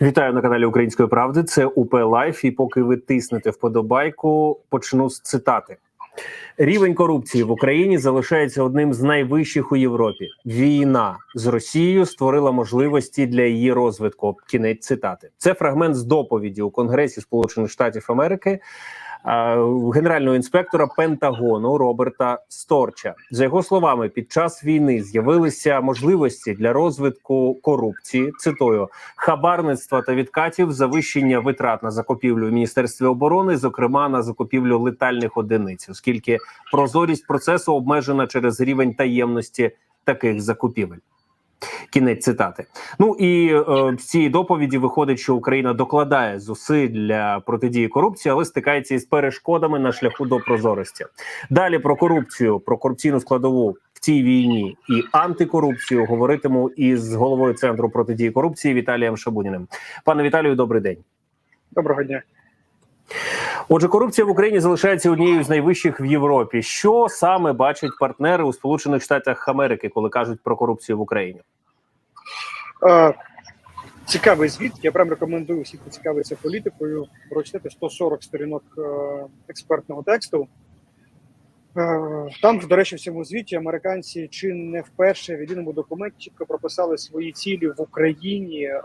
Вітаю на каналі Української правди. Це УП Лайф. І поки ви тиснете вподобайку, почну з цитати. Рівень корупції в Україні залишається одним з найвищих у Європі. Війна з Росією створила можливості для її розвитку. Кінець цитати. Це фрагмент з доповіді у Конгресі Сполучених Штатів Америки генерального інспектора Пентагону Роберта Сторча. За його словами, під час війни з'явилися можливості для розвитку корупції. Цитую хабарництва та відкатів, завищення витрат на закупівлю в міністерстві оборони, зокрема на закупівлю летальних одиниць, оскільки прозорість процесу обмежена через рівень таємності таких закупівель. Кінець цитати. Ну і е, з цієї доповіді виходить, що Україна докладає зусиль для протидії корупції, але стикається із перешкодами на шляху до прозорості. Далі про корупцію, про корупційну складову в цій війні і антикорупцію говоритиму із головою центру протидії корупції Віталієм Шабуніним. Пане Віталію, добрий день. Доброго дня. Отже, корупція в Україні залишається однією з найвищих в Європі. Що саме бачать партнери у Сполучених Штатах Америки, коли кажуть про корупцію в Україні? Цікавий звіт. Я прям рекомендую всіх, хто політикою, прочитати 140 сторінок е, експертного тексту. Е, там, до речі, в цьому звіті американці чи не вперше в єдиному документі чітко прописали свої цілі в Україні, е,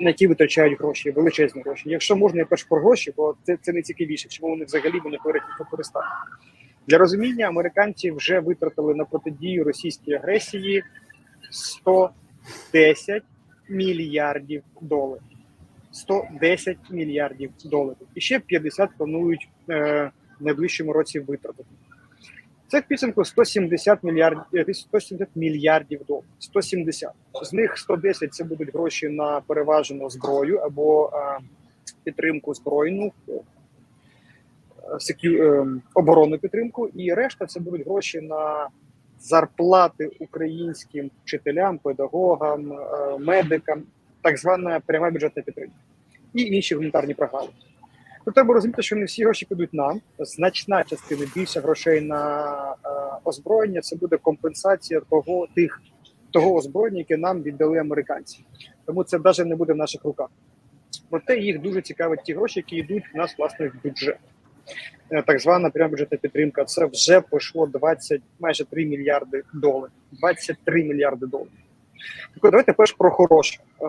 на які витрачають гроші, величезні гроші. Якщо можна, я перш про гроші, бо це, це найцікавіше, чому вони взагалі не говорять їх використати. Для розуміння американці вже витратили на протидію російській агресії 110 мільярдів доларів. 110 мільярдів доларів. І ще 50 планують е, в найближчому році витратити. Це в підсумку 170 мільярдів 170 мільярдів доларів. 170. З них 110 це будуть гроші на переважену зброю або е, підтримку збройну, е, секю, е, оборонну підтримку, і решта це будуть гроші на зарплати українським вчителям, педагогам, е, медикам, так звана пряма бюджетна підтримка і інші гуманітарні програми. Ну, треба розуміти, що не всі гроші підуть нам. Значна частина більше грошей на е, озброєння це буде компенсація того тих того озброєння, яке нам віддали американці. Тому це навіть не буде в наших руках. Проте їх дуже цікавить ті гроші, які йдуть в нас власне в бюджет. Е, Так звана пряма бюджетна підтримка. Це вже пішло 20, майже 3 мільярди доларів. 23 мільярди доларів. Так давайте перш про хороше. Е,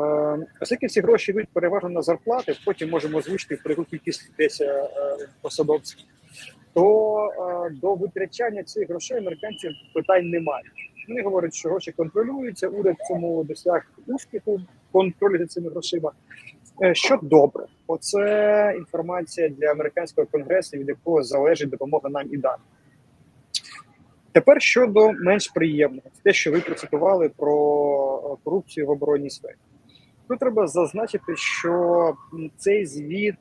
оскільки ці гроші йдуть переважно на зарплати, потім можемо озвучити в яку кількість десь е, посадовців, то до витрачання цих грошей американців питань немає. Вони говорять, що гроші контролюються, уряд в цьому досяг успіху, контролю за цими грошима. Е, Що добре, оце інформація для американського конгресу, від якого залежить допомога нам і далі. Тепер щодо менш приємного, те, що ви процитували про е, корупцію в оборонній сфері. Тут треба зазначити, що цей звіт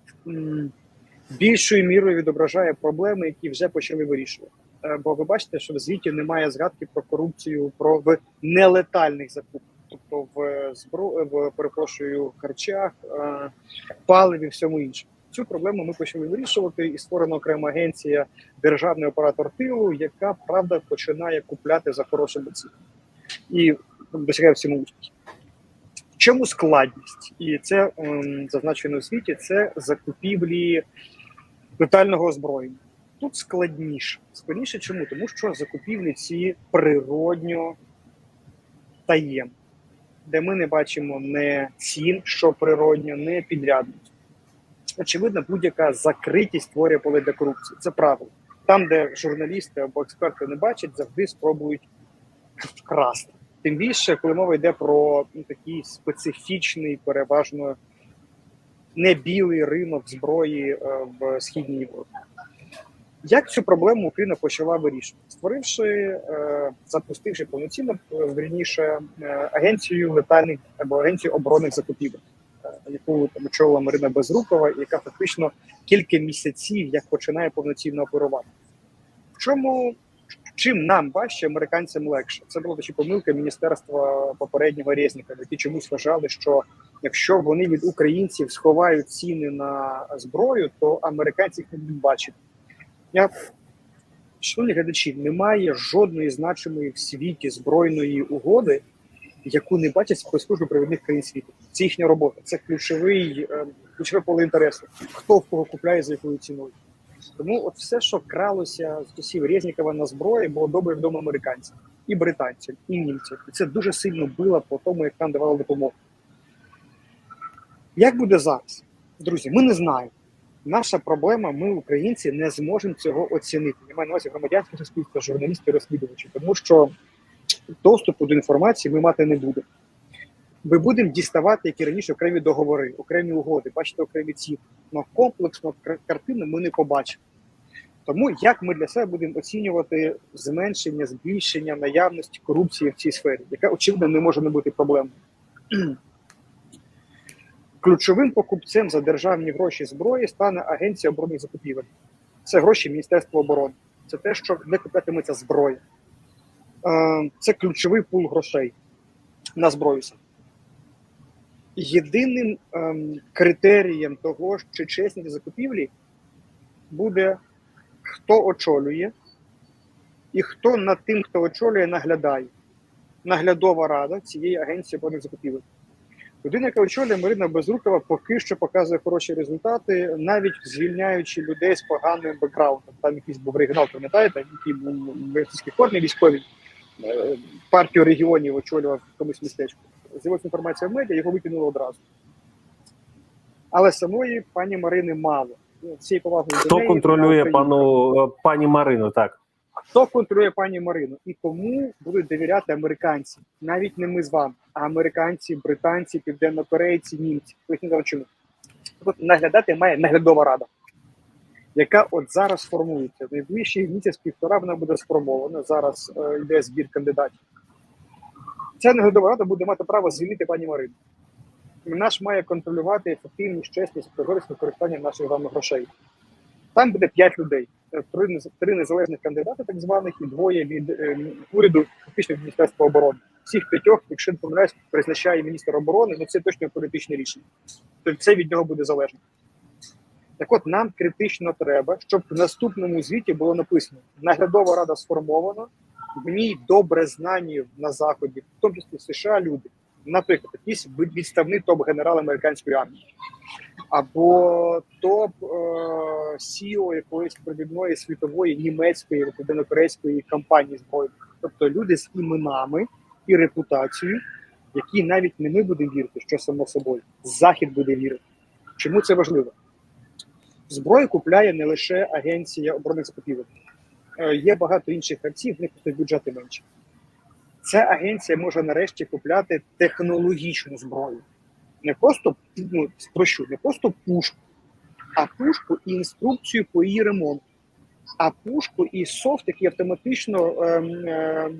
більшою мірою відображає проблеми, які вже почали вирішувати. Е, Бо ви бачите, що в звіті немає згадки про корупцію про в нелетальних закупках, тобто в збро... в перепрошую харчах, е, паливі, всьому іншому. Цю проблему ми почали вирішувати, і створена окрема агенція державний оператор тилу, яка правда починає купляти за хорошими цінами і досягає в цьому успіху. В чому складність? І це ем, зазначено у світі: це закупівлі летального озброєння. Тут складніше. Складніше чому? Тому що закупівлі ці природньо таємні, де ми не бачимо не цін, що природньо, не підрядність. Очевидно, будь-яка закритість створює поле для корупції. Це правило. Там, де журналісти або експерти не бачать, завжди спробують вкрасти. Тим більше, коли мова йде про ну, такий специфічний, переважно не білий ринок зброї е, в східній Європі. Як цю проблему Україна почала вирішувати, створивши, е, запустивши повноцінно е, вірніше е, агенцію летальних або агенцію оборонних закупівель, яку там очолила Марина Безрукова, яка фактично кілька місяців як починає повноцінно оперувати. В чому чим нам важче, американцям легше? Це була ще помилка міністерства попереднього Резника, які чомусь вважали, що якщо вони від українців сховають ціни на зброю, то американці їх не будуть бачити. Я шановні глядачі, немає жодної значимої в світі збройної угоди, яку не бачать спецслужби провідних країн світу. Це їхня робота, це ключовий, е, ключове поле інтересу. Хто в кого купляє за якою ціною. Тому от все, що кралося з часів Резнікова на зброї, було добре відомо американцям, і британцям, і німцям. І це дуже сильно било по тому, як нам давали допомогу. Як буде зараз? Друзі, ми не знаємо. Наша проблема, ми, українці, не зможемо цього оцінити. Я маю на увазі громадянське суспільство, журналісти, розслідувачі, тому що доступу до інформації ми мати не будемо. Ми будемо діставати, як і раніше, окремі договори, окремі угоди, бачите, окремі ці. Но комплексно кар- картину ми не побачимо. Тому як ми для себе будемо оцінювати зменшення, збільшення наявності корупції в цій сфері, яка очевидно не може не бути проблемою. Ключовим покупцем за державні гроші зброї стане Агенція оборонних закупівель. Це гроші Міністерства оборони. Це те, що де купляти зброя. Е, Це ключовий пул грошей на зброю. Єдиним ем, критерієм того, чи чесні закупівлі, буде хто очолює, і хто над тим, хто очолює, наглядає. Наглядова рада цієї агенції оборонних закупівель. Людина, яка очолює Марина Безрукова, поки що показує хороші результати, навіть звільняючи людей з поганим бекграундом. Там якийсь був регіонал, пам'ятаєте, який був в російській формі військовій, е, партію регіонів очолював в комусь містечку. З'явилася інформація в медіа, його викинули одразу. Але самої пані Марини мало. Ну, Всією повагою до Хто неї, контролює пану пані Марину? Так Хто контролює пані Марину і кому будуть довіряти американці? Навіть не ми з вами, а американці, британці, південнокорейці, німці. Поясню чому. Тут наглядати має наглядова рада, яка от зараз формується. В найближчий місяць півтора вона буде сформована. Зараз е, йде збір кандидатів. Ця наглядова рада буде мати право звільнити пані Марину. Вона ж має контролювати ефективність, чесність корисне використання наших вами грошей. Там буде п'ять людей. Е, Три, незалежних кандидати, так званих, і двоє від е, уряду, фактично від Міністерства оборони. Всіх п'ятьох, якщо не помиляюсь, призначає міністр оборони, ну це точно політичне рішення. Тобто це від нього буде залежно. Так от нам критично треба, щоб в наступному звіті було написано: наглядова рада сформована, в ній добре знані на заході, в тому числі США, люди, наприклад, якийсь відставний топ-генерал американської армії або топ е, CEO якоїсь провідної світової німецької південнокорейської компанії збройних, тобто люди з іменами і репутацією, які навіть не ми будемо вірити, що само собою захід буде вірити. Чому це важливо? Зброю купляє не лише агенція оборонних закупівель. Є багато інших гравців, в них просто бюджети менші. Ця агенція може нарешті купляти технологічну зброю не просто ну, спрощу, не просто пушку, а пушку і інструкцію по її ремонту, а пушку і софт, який автоматично ем, е,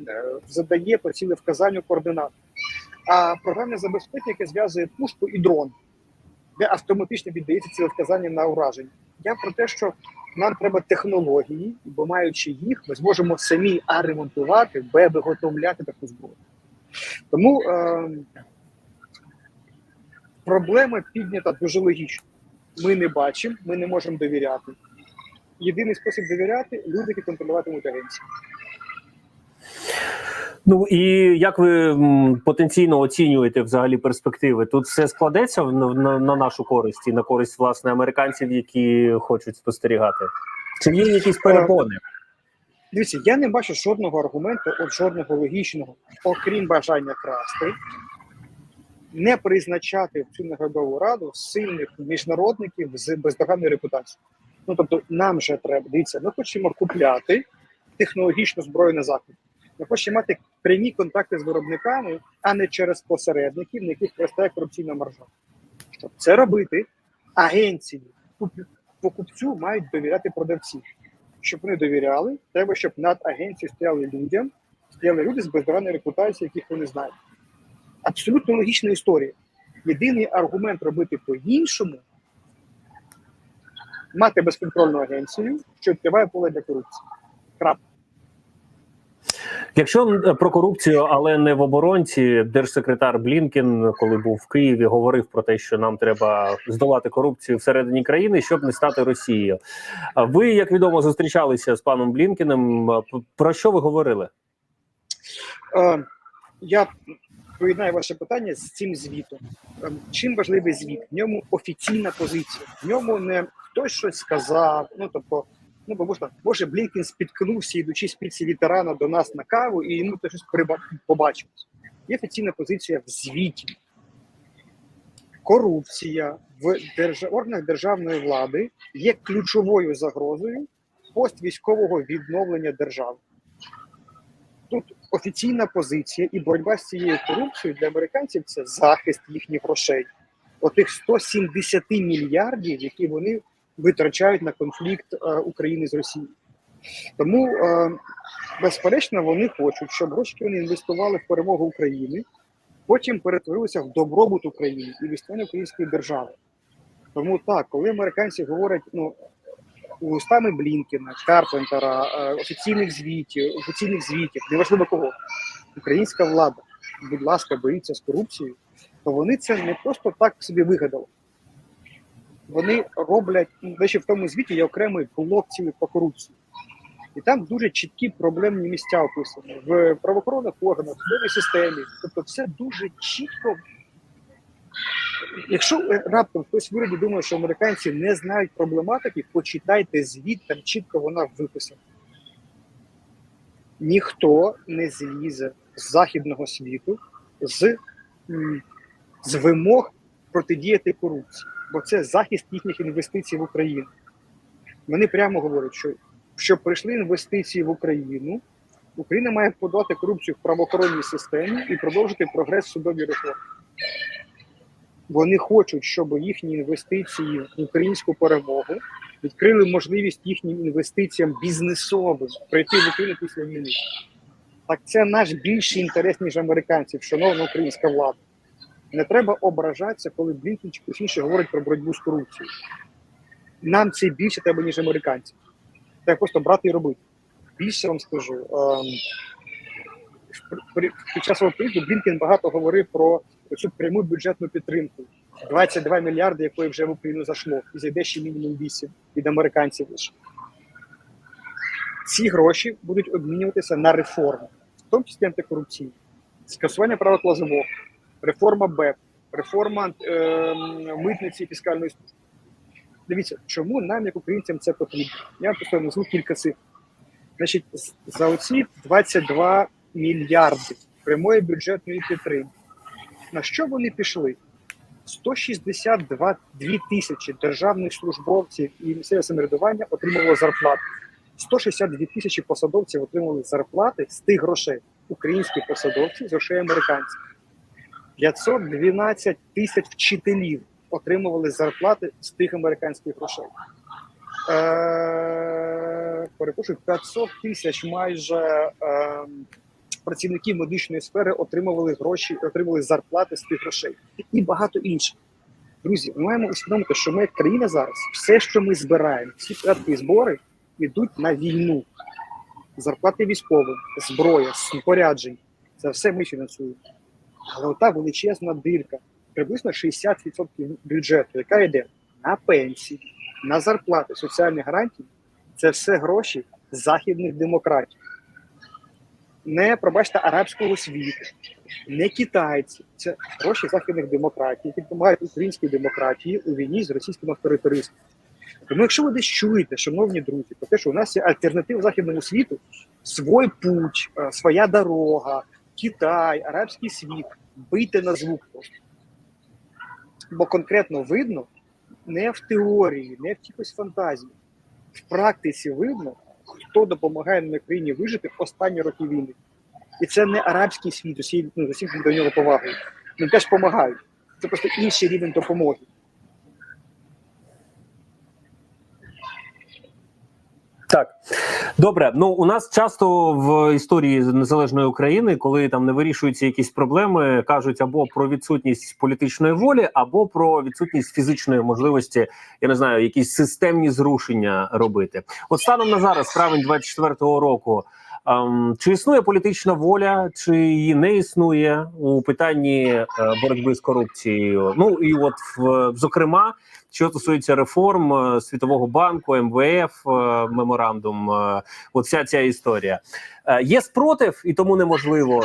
задає по цілевказанню координат, а програмне забезпечення, яке зв'язує пушку і дрон, де автоматично віддається цілевказання на ураження. Я про те, що нам треба технології, бо маючи їх, ми зможемо самі а ремонтувати, б виготовляти таку зброю. Тому ем, проблема піднята дуже логічно. Ми не бачимо, ми не можемо довіряти. Єдиний спосіб довіряти люди, які контролюватимуть агенцію. ну і як ви потенційно оцінюєте взагалі перспективи? Тут все складеться на, на, на нашу користь і на користь власне американців, які хочуть спостерігати? Чи є якісь перепони? Дивіться, я не бачу жодного аргументу, от жодного логічного, окрім бажання красти, не призначати в цю наглядову раду сильних міжнародників з бездоганною репутацією. Ну тобто, нам же треба дивіться, ми хочемо купляти технологічну зброю на заході. Ми хочемо мати прямі контакти з виробниками, а не через посередників, на яких простає корупційна маржа. Щоб це робити, агенції покупцю мають довіряти продавці. Щоб вони довіряли, треба, щоб над агенцією стояли людям, стояли люди з бездоганною репутацією, яких вони знають. Абсолютно логічна історія. Єдиний аргумент робити по-іншому мати безконтрольну агенцію, що відкриває поле для корупції. Крапка. Якщо про корупцію, але не в оборонці, держсекретар Блінкен, коли був в Києві, говорив про те, що нам треба здолати корупцію всередині країни, щоб не стати Росією. Ви, як відомо, зустрічалися з паном Блінкеном. Про що ви говорили? Е, я поєднаю ваше питання з цим звітом. Ем, Чим важливий звіт? В ньому офіційна позиція. В ньому не хтось щось сказав. Ну тобто, ну бо можна, може Блінкін спіткнувся, ідучи з піці ветерана до нас на каву, і йому те щось приба- побачилось. Є офіційна позиція в звіті. Корупція в держ... органах державної влади є ключовою загрозою поствійськового відновлення держави. Тут офіційна позиція і боротьба з цією корупцією для американців це захист їхніх грошей. Отих 170 мільярдів, які вони витрачають на конфлікт е, України з Росією. Тому, е, безперечно, вони хочуть, щоб гроші вони інвестували в перемогу України, потім перетворилися в добробут України і в існування української держави. Тому так, коли американці говорять, ну устами Блінкіна, Карпентера, е, офіційних звітів, офіційних звітів, неважливо кого, українська влада, будь ласка, боріться з корупцією, то вони це не просто так собі вигадали. Вони роблять, ну, в тому звіті є окремий блок цілий по корупції. І там дуже чіткі проблемні місця описані в правоохоронних органах, в судовій системі. Тобто, все дуже чітко. Якщо е, раптом хтось в думає, що американці не знають проблематики, почитайте звіт, там чітко вона виписана. Ніхто не злізе з західного світу з, з вимог протидіяти корупції, бо це захист їхніх інвестицій в Україну. Вони прямо говорять, що щоб прийшли інвестиції в Україну, Україна має подати корупцію в правоохоронній системі і продовжити прогрес судовій реформи. Вони хочуть, щоб їхні інвестиції в українську перемогу відкрили можливість їхнім інвестиціям бізнесовим прийти в Україну після війни. Так це наш більший інтерес, ніж американців, шановна українська влада. Не треба ображатися, коли Блінкін чи хтось інший говорить про боротьбу з корупцією. Нам це більше треба, ніж американців. Треба просто брати і робити. Більше вам скажу. ем, Під час свого приїзду Блінкен багато говорив про цю пряму бюджетну підтримку. 22 мільярди, якої вже в Україну зайшло, і зайде ще мінімум 8 від американців. Ці гроші будуть обмінюватися на реформи, в тому числі антикорупційні, скасування правил лазового, реформа БЕП, реформа е, митниці фіскальної служби. Дивіться, чому нам, як українцям, це потрібно? Я просто назву кілька цифр. Значить, за оці 22 мільярди прямої бюджетної підтримки. На що вони пішли? 162 тисячі державних службовців і місцеве самоврядування отримувало зарплати. 162 тисячі посадовців отримали зарплати з тих грошей. Українські посадовці з грошей американців. 512 тисяч вчителів отримували зарплати з тих американських грошей. Е, перепрошую, 500 тисяч майже е, працівників медичної сфери отримували гроші, отримували зарплати з тих грошей і багато інших. Друзі, ми маємо усвідомити, що ми як країна зараз, все, що ми збираємо, всі податки і збори йдуть на війну. Зарплати військовим, зброя, споряджень. Це все ми фінансуємо. Але ота величезна дирка, приблизно 60% бюджету, яка йде на пенсії, на зарплати, соціальні гарантії, це все гроші західних демократій. Не, пробачте, арабського світу, не китайці. Це гроші західних демократій, які допомагають українській демократії у війні з російським авторитаризмом. Тому, якщо ви десь чуєте, шановні друзі, про те, що у нас є альтернатива західному світу, свій путь, е, своя дорога, Китай, арабський світ, бийте на звук. Бо конкретно видно не в теорії, не в якихось фантазії. В практиці видно, хто допомагає на країні вижити в останні роки війни. І це не арабський світ, усі ну, усіх до нього повагою. Вони теж допомагають. Це просто інший рівень допомоги. Так, добре. Ну у нас часто в історії незалежної України, коли там не вирішуються якісь проблеми, кажуть або про відсутність політичної волі, або про відсутність фізичної можливості, я не знаю, якісь системні зрушення робити. От станом на зараз, травень 24-го року. Чи існує політична воля, чи її не існує у питанні е, боротьби з корупцією? Ну і от зокрема, що стосується реформ е, Світового банку, МВФ, е, меморандум, от вся ця історія. Є спротив, і тому неможливо.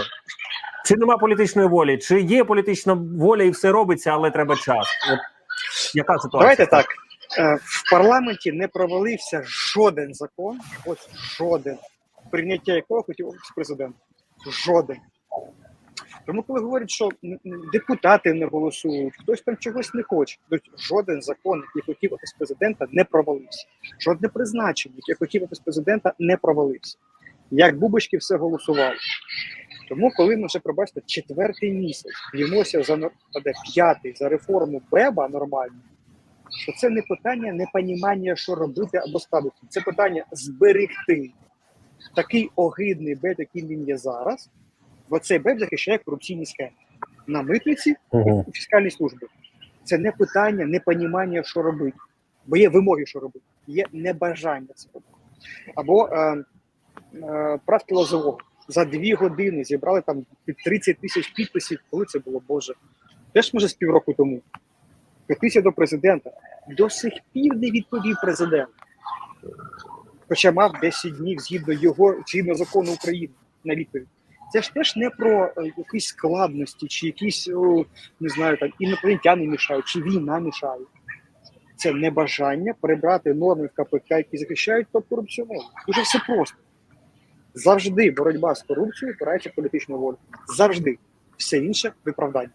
Чи нема політичної волі? Чи є політична воля і все робиться, але треба час? От яка ситуація? Давайте так. В парламенті не провалився жоден закон, от жоден, прийняття якого хотів офіс президента. Жоден. Тому, коли говорять, що депутати не голосують, хтось там чогось не хоче, то жоден закон, який хотів офіс президента, не провалився. Жодне призначення, яке хотів офіс президента, не провалився. Як бубочки все голосували. Тому, коли ми вже пробачте четвертий місяць б'ємося за де п'ятий за реформу Беба нормально, що це не питання непонімання, що робити або ставити. Це питання зберегти такий огидний беб, яким він є зараз. Бо цей беб захищає корупційні схеми на митниці і фіскальній службі. Це не питання не непонімання, що робити. Бо є вимоги, що робити, є небажання це робити. Або е, е, правки Лозового. За дві години зібрали там під 30 тисяч підписів. Коли це було, Боже? Теж може з півроку тому. Петиція до президента. До сих пір не відповів президент. Хоча мав 10 днів згідно його, згідно закону України на відповідь. Це ж теж не про е, якісь складності, чи якісь, не знаю, там інопланетяни мішають, чи війна мішає. Це небажання прибрати норми в КПК, які захищають топ-корупціонерів. Дуже все просто. Завжди боротьба з корупцією опирається політичну волю. Завжди. Все інше виправдання.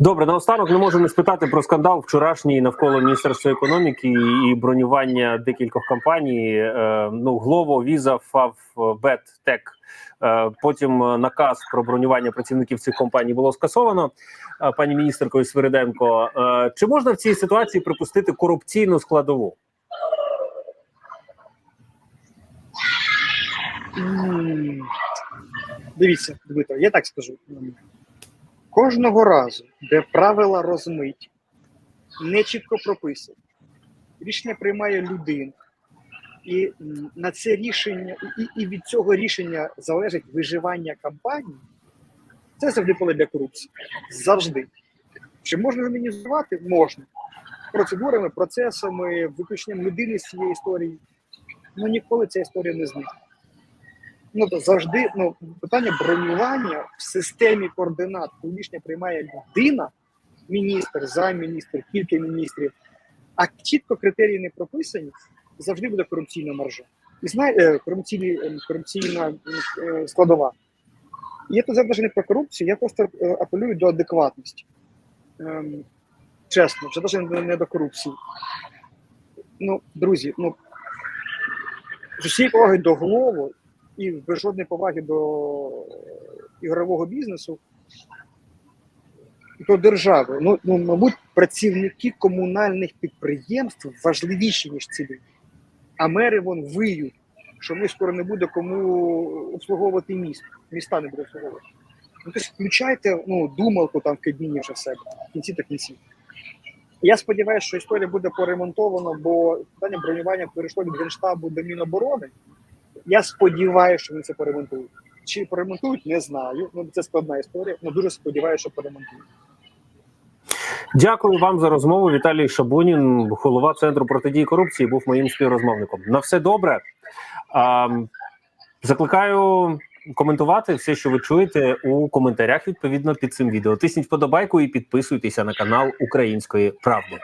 Добре, наостанок не можу не спитати про скандал вчорашній навколо міністерства економіки і бронювання декількох компаній. Е, ну, Глово, Віза, ФАВ, Бет, Тек. Потім е, наказ про бронювання працівників цих компаній було скасовано е, пані міністеркою Свириденко. Чи можна в цій ситуації припустити корупційну складову? Дивіться, Дмитро, я так скажу. Кожного разу, де правила розмиті, не чітко прописані, рішення приймає людина, і на це рішення, і, і від цього рішення залежить виживання компанії, це завжди поле для корупції. Завжди. Чи можна замінізувати? Можна. Процедурами, процесами, виключенням людини з цієї історії. Ну ніколи ця історія не зникне ну то завжди ну питання бронювання в системі координат, коли рішення приймає людина, міністр, замміністр, кілька міністрів, а чітко критерії не прописані, завжди буде корупційна маржа. І знає е, корупційні, е, корупційна е, складова. І я тут зараз не про корупцію, я просто апелюю до адекватності. Ем, чесно, вже навіть не, до корупції. Ну, друзі, ну з усією повагою до голову і без жодної поваги до ігрового бізнесу, до держави. Ну, ну, мабуть, працівники комунальних підприємств важливіші, ніж ці люди. А мери вон виють, що ми скоро не буде кому обслуговувати міст. Міста не буде обслуговувати. Ну, тобто включайте ну, думалку там в кабіні вже в себе, в кінці та кінці. Я сподіваюся, що історія буде поремонтована, бо питання бронювання перейшло від Генштабу до Міноборони. Я сподіваюся, що вони це поремонтують. Чи поремонтують, не знаю. Ну це складна історія. але дуже сподіваюся, що поремонтують. Дякую вам за розмову. Віталій Шабунін, голова центру протидії корупції, був моїм співрозмовником. На все добре. Закликаю коментувати все, що ви чуєте у коментарях відповідно під цим відео. Тисніть вподобайку і підписуйтеся на канал Української правди.